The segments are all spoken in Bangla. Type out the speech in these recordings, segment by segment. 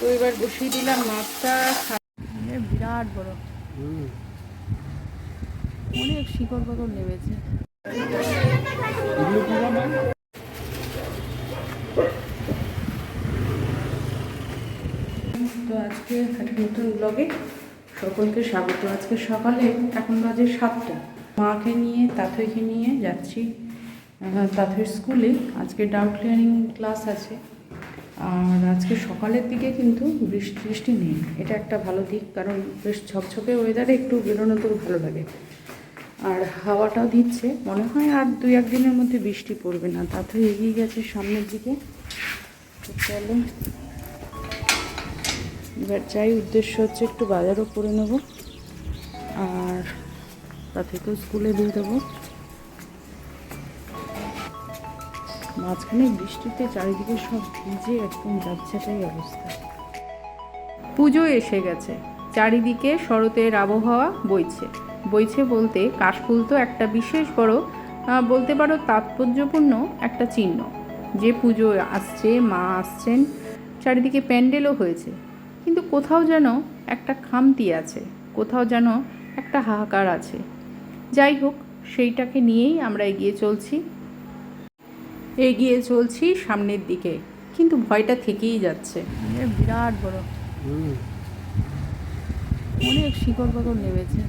তো এবার বসিয়ে দিলাম মাছটা বিরাট বড়। অনেক শিকড় বাকড় নেমেছে। তো আজকে একটা নতুন ব্লগে সকলকে স্বাগত। আজকে সকালে এখন বাজে সাতটা। মাকে নিয়ে তাথইকে নিয়ে যাচ্ছি। তাথইর স্কুলে। আজকে ডাউট ক্লিয়ারিং ক্লাস আছে। আর আজকে সকালের দিকে কিন্তু বৃষ্টি বৃষ্টি নেই। এটা একটা ভালো দিক, কারণ বেশ ঝকঝকে ওয়েদারে একটু বেরোনো তো ভালো লাগে। আর হাওয়াটাও দিচ্ছে। মনে হয় আর দুই একদিনের মধ্যে বৃষ্টি পড়বে না। তাতে এগিয়ে গেছে সামনের দিকে। তো চলো। এবার যাই, উদ্দেশ্য হচ্ছে একটু বাজারও করে নেব। আর তা থেকেও স্কুলে দিয়ে দেবো। মাঝখানে বৃষ্টিতে চারিদিকে সব ভিজে একদম যাচ্ছেটাই অবস্থা। পুজো এসে গেছে। চারিদিকে শরতের আবহাওয়া বইছে। বইছে বলতে কাশফুল তো একটা বিশেষ বড় বলতে পারো তাৎপর্যপূর্ণ একটা চিহ্ন। যে পুজো আসছে, মা আসছেন, চারিদিকে প্যান্ডেলও হয়েছে। কিন্তু কোথাও যেন একটা খামতি আছে, কোথাও যেন একটা হাহাকার আছে। যাই হোক, সেইটাকে নিয়েই আমরা এগিয়ে চলছি। এগিয়ে চলছি সামনের দিকে কিন্তু ভয়টা থেকেই যাচ্ছে। বিরাট বড়। অনেক শিকড় বাকড় নেমেছে।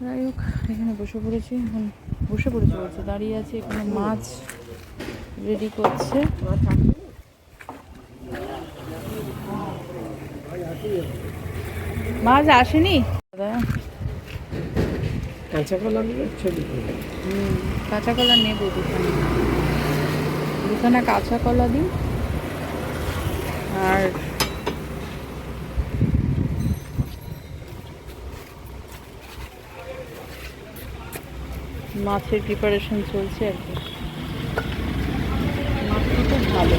যাই হোক এখানে বসে পড়েছি এখন বসে পড়েছি বলছে দাঁড়িয়ে আছে এখানে মাছ রেডি করছে। মাছ আসেনি? দাদা। কাঁচা কলা নিয়ে ছবি। হুম, কাঁচা কলা নেব দুখানা। দুখানা কাঁচা কলা দিন আর মাছের প্রিপারেশন চলছে আর কি মাছটা খুব ভালো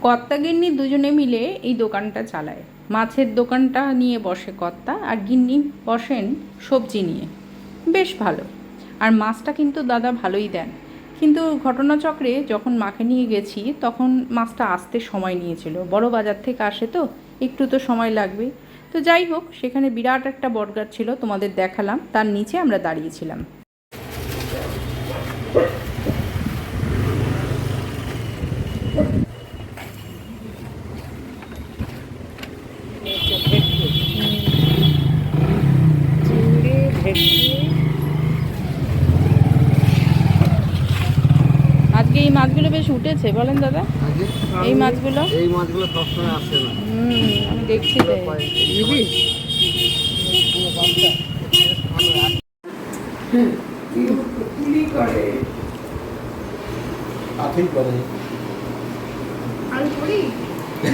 কর্তা-গিন্নি দুজনে মিলে এই দোকানটা চালায়। মাছের দোকানটা নিয়ে বসে কর্তা আর গিন্নি বসেন সবজি নিয়ে। বেশ ভালো। আর মাছটা কিন্তু দাদা ভালোই দেন। কিন্তু ঘটনাচক্রে যখন মাকে নিয়ে গেছি, তখন মাছটা আসতে সময় নিয়েছিল। বড় বাজার থেকে আসে তো, একটু তো সময় লাগবে। তো যাই হোক, সেখানে বিরাট একটা বটগাছ ছিল, তোমাদের দেখালাম। তার নিচে আমরা দাঁড়িয়েছিলাম চিংড়ি ভেটকি আজকে এই মাছগুলো বেশ উঠেছে বলেন দাদা। এই মাছগুলো? এই মাছগুলো সবসময় আসে না। হুম আমি দেখছি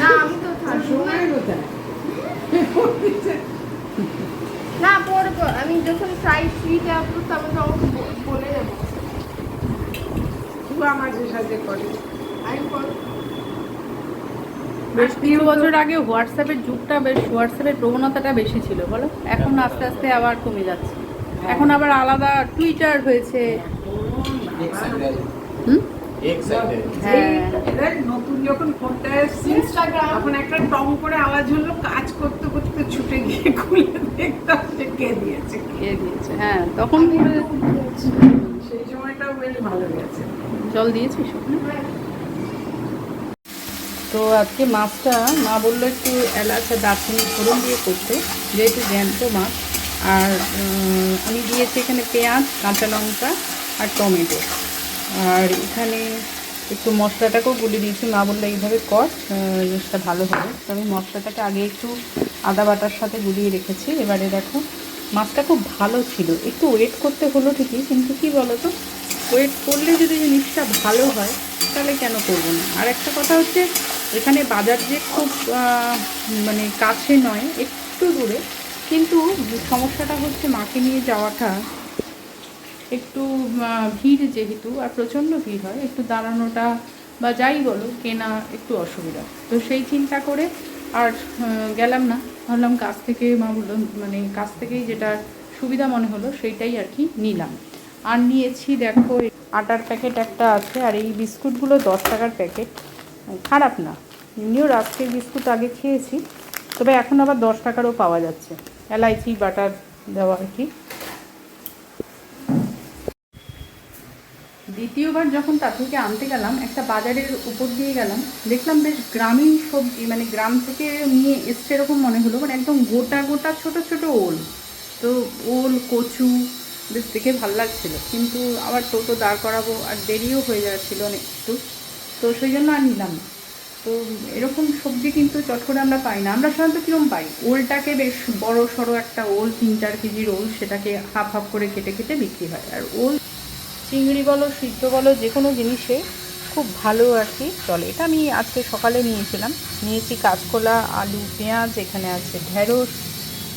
না আমি তো থাকব না পড়ব আমি যখন ফ্রাই ফ্রিতে আসব তখন করে। আমি বেশ কিছু বছর আগে হোয়াটসঅ্যাপের যুগটা বেশ হোয়াটসঅ্যাপের প্রবণতাটা বেশি ছিল বলো? এখন আস্তে আস্তে আবার কমে যাচ্ছে। এখন আবার আলাদা টুইটার হয়েছে। হুম? হ্যাঁ। নতুন যখন ফোনটা এসছে তখন একটা টং করে আওয়াজ হলো কাজ করতে করতে ছুটে গিয়ে খুলে দেখতাম যে কে দিয়েছে। এ দিয়েছে হ্যাঁ তখন সেই সময়টাও বেশ ভালো গেছে। জল ওখানে? তো আজকে মাছটা মা বলল একটু এলাচ আর দারচিনি ফোড়ন দিয়ে করতে, যেহেতু জ্যান্ত মাছ। আর আমি দিয়েছি এখানে পেঁয়াজ, কাঁচা লঙ্কা আর টমেটো। আর এখানে একটু মশলাটাকেও গুলি দিয়েছি। মা বলল এইভাবে কর জিনিসটা ভালো হবে। তো আমি মশলাটাকে আগে একটু আদা বাটার সাথে গুলিয়ে রেখেছি। এবারে দেখো, মাছটা খুব ভালো ছিল। একটু ওয়েট করতে হলো ঠিকই, কিন্তু কি বলো তো ওয়েট করলে যদি জিনিসটা ভালো হয়, তাহলে কেন করব না? আর একটা কথা হচ্ছে, এখানে বাজার যে খুব মানে কাছে নয়, একটু দূরে, কিন্তু সমস্যাটা হচ্ছে মাকে নিয়ে যাওয়াটা একটু ভিড় যেহেতু, আর প্রচণ্ড ভিড় হয়, একটু দাঁড়ানোটা বা যাই বলো, কেনা একটু অসুবিধা। তো সেই চিন্তা করে আর গেলাম না। ভাবলাম কাছ থেকে মা বলল মানে কাছ থেকেই যেটা সুবিধা মনে হলো, সেইটাই আর কি নিলাম। আর নিয়েছি দেখো আটার প্যাকেট একটা আছে, আর এই বিস্কুটগুলো দশ টাকার প্যাকেট। খারাপ না, এমনিও রাস্কের বিস্কুট আগে খেয়েছি, তবে এখন আবার দশ টাকারও পাওয়া যাচ্ছে। এলাইচি, বাটার দেওয়া আর কি। দ্বিতীয়বার যখন তার থেকে আনতে গেলাম, একটা বাজারের উপর দিয়ে গেলাম, দেখলাম বেশ গ্রামীণ সবজি মানে গ্রাম থেকে নিয়ে এসছে এরকম মনে হলো মানে একদম গোটা গোটা ছোট ছোট ওল। তো ওল, কচু বেশ দেখে ভালো লাগছিল। কিন্তু আবার টোটো দাঁড় করাবো আর দেরিও হয়ে যাচ্ছিল একটু তো সেই জন্য আর নিলাম তো এরকম সবজি কিন্তু চট করে আমরা পাই না। আমরা সাধারণত কীরকম পাই? ওলটাকে বেশ বড় সড়ো একটা ওল, তিন চার কেজির ওল সেটাকে হাফ হাফ করে কেটে কেটে বিক্রি হয়। আর ওল চিংড়ি বলো, সিদ্ধ বলো, যে কোনো জিনিসে খুব ভালো আর কি চলে। এটা আমি আজকে সকালে নিয়েছিলাম। নিয়েছি কাঁচকলা, আলু, পেঁয়াজ, এখানে আছে ঢেঁড়স,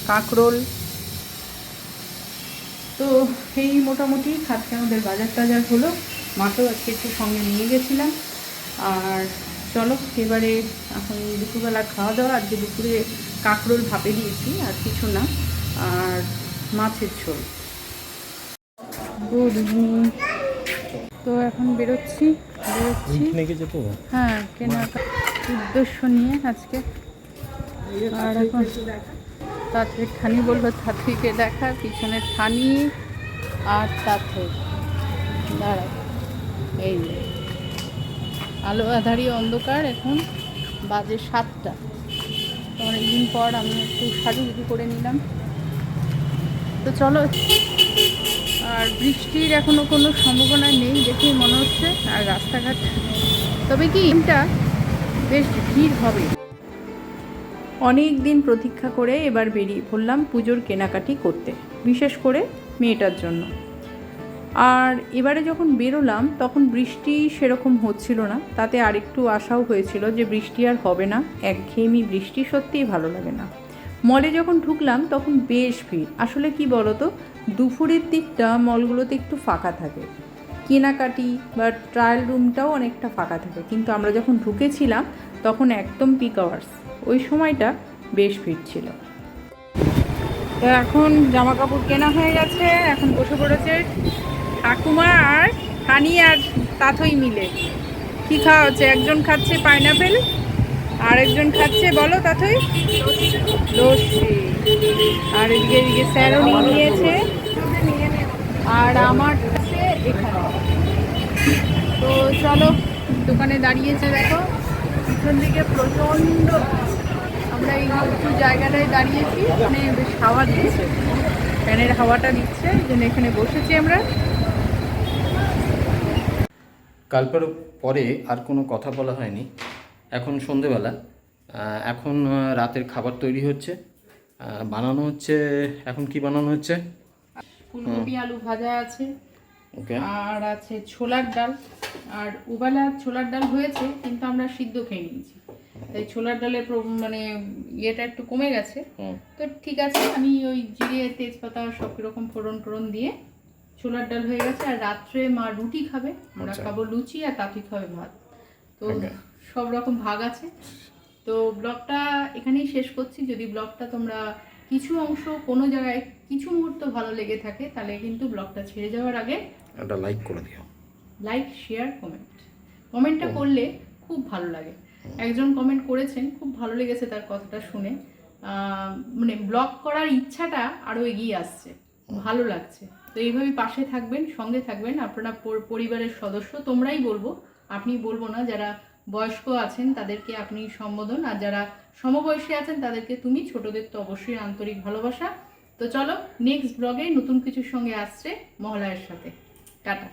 কাঁকরোল তো এই মোটামুটি আজকে আমাদের বাজার টাজার হলো। মাকেও আজকে একটু সঙ্গে নিয়ে গেছিলাম। আর চলো এবারে এখন দুপুরবেলা খাওয়া দাওয়া আজকে দুপুরে কাঁকরোল ভাপে দিয়েছি আর কিছু না। আর মাছের ঝোল। গুড ইভিনিং তো এখন বেরোচ্ছি বেরোচ্ছি। হ্যাঁ কেনাকাটা উদ্দেশ্য নিয়ে আজকে। আর এখন তাতে ঠানি বলল, তাঁতিকে দেখা, পিছনে ঠানি আর তাতে। দাঁড়া এই আলো আধারি অন্ধকার এখন বাজে সাতটা। অনেকদিন পর আমি একটু সাজুগুজু করে নিলাম। তো চলো, আর বৃষ্টির এখনও কোনো সম্ভাবনা নেই দেখেই মনে হচ্ছে, আর রাস্তাঘাট। তবে কি এটা বেশ ভিড় হবে। অনেক দিন প্রতীক্ষা করে এবার বেরিয়ে পড়লাম পুজোর কেনাকাটি করতে, বিশেষ করে মেয়েটার জন্য। আর এবারে যখন বেরোলাম, তখন বৃষ্টি সেরকম হচ্ছিল না, তাতে আরেকটু আশাও হয়েছিল যে বৃষ্টি আর হবে না, একঘেয়েমি বৃষ্টি সত্যিই ভালো লাগে না। মলে যখন ঢুকলাম, তখন বেশ ভিড়। আসলে কি বলতো, দুপুরের দিকটা মলগুলোতে একটু ফাঁকা থাকে। কেনাকাটি বা ট্রায়াল রুমটাও অনেকটা ফাঁকা থাকে। কিন্তু আমরা যখন ঢুকেছিলাম, তখন একদম পিক আওয়ার্স ওই সময়টা বেশ ভিড় ছিল। তো এখন জামা কাপড় কেনা হয়ে গেছে, এখন বসে পড়েছে ঠাকুমা আর হানি আর তাথই মিলে। কি খাওয়া হচ্ছে একজন খাচ্ছে পাইনাপেল আর একজন খাচ্ছে বলো তাথই লস্যি। আর এদিকে এদিকে স্যারও নিয়ে নিয়েছে। আর আমার কাছে এখানে। তো চলো, দোকানে দাঁড়িয়েছে দেখো। পিছন দিকে প্রচণ্ড আমরা এই একটু জায়গাটায় দাঁড়িয়েছি। মানে বেশ হাওয়া দিচ্ছে। ফ্যানের হাওয়াটা দিচ্ছে। এই জন্য এখানে বসেছি আমরা। কালকের পরে আর কোনো কথা বলা হয়নি। এখন সন্ধেবেলা। এখন রাতের খাবার তৈরি হচ্ছে। বানানো হচ্ছে। এখন কি বানানো হচ্ছে? ফুলকপি আলু ভাজা আছে। আর আছে ছোলার ডাল। আর ওবেলা ছোলার ডাল হয়েছে কিন্তু আমরা সিদ্ধ খেয়ে নিয়েছি। তাই ছোলার ডালের মানে ইয়েটা একটু কমে গেছে। তো ঠিক আছে আমি ওই জিরে তেজপাতা সব রকম ফোড়ন টোড়ন দিয়ে ছোলার ডাল হয়ে গেছে। আর রাত্রে মা রুটি খাবে আমরা আচ্ছা। খাব লুচি আর তাঁতি খাবে ভাত। তো সব রকম ভাগ আছে। তো ব্লগটা এখানেই শেষ করছি। যদি ব্লগটা তোমরা কিছু অংশ কোনো জায়গায় কিছু মুহূর্ত ভালো লেগে থাকে তাহলে কিন্তু ব্লগটা ছেড়ে যাওয়ার আগে একটা লাইক করে দিও। লাইক শেয়ার কমেন্ট কমেন্টটা করলে খুব ভালো লাগে। একজন কমেন্ট করেছেন খুব ভালো লেগেছে তার কথাটা শুনে। আহ, মানে ব্লগ করার ইচ্ছাটা আরও এগিয়ে আসছে। ভালো লাগছে। তো এইভাবেই পাশে থাকবেন সঙ্গে থাকবেন। আপনারা পরিবারের সদস্য তোমরাই বলব। আপনি বলব না যারা বয়স্ক আছেন, তাদেরকে আপনি সম্বোধন, আর যারা সমবয়সী আছেন, তাদেরকে তুমি, ছোটদের তো অবশ্যই আন্তরিক ভালোবাসা। তো চলো নেক্সট ব্লগে নতুন কিছুর সঙ্গে আসছে মহলায়ের সাথে। টাটা।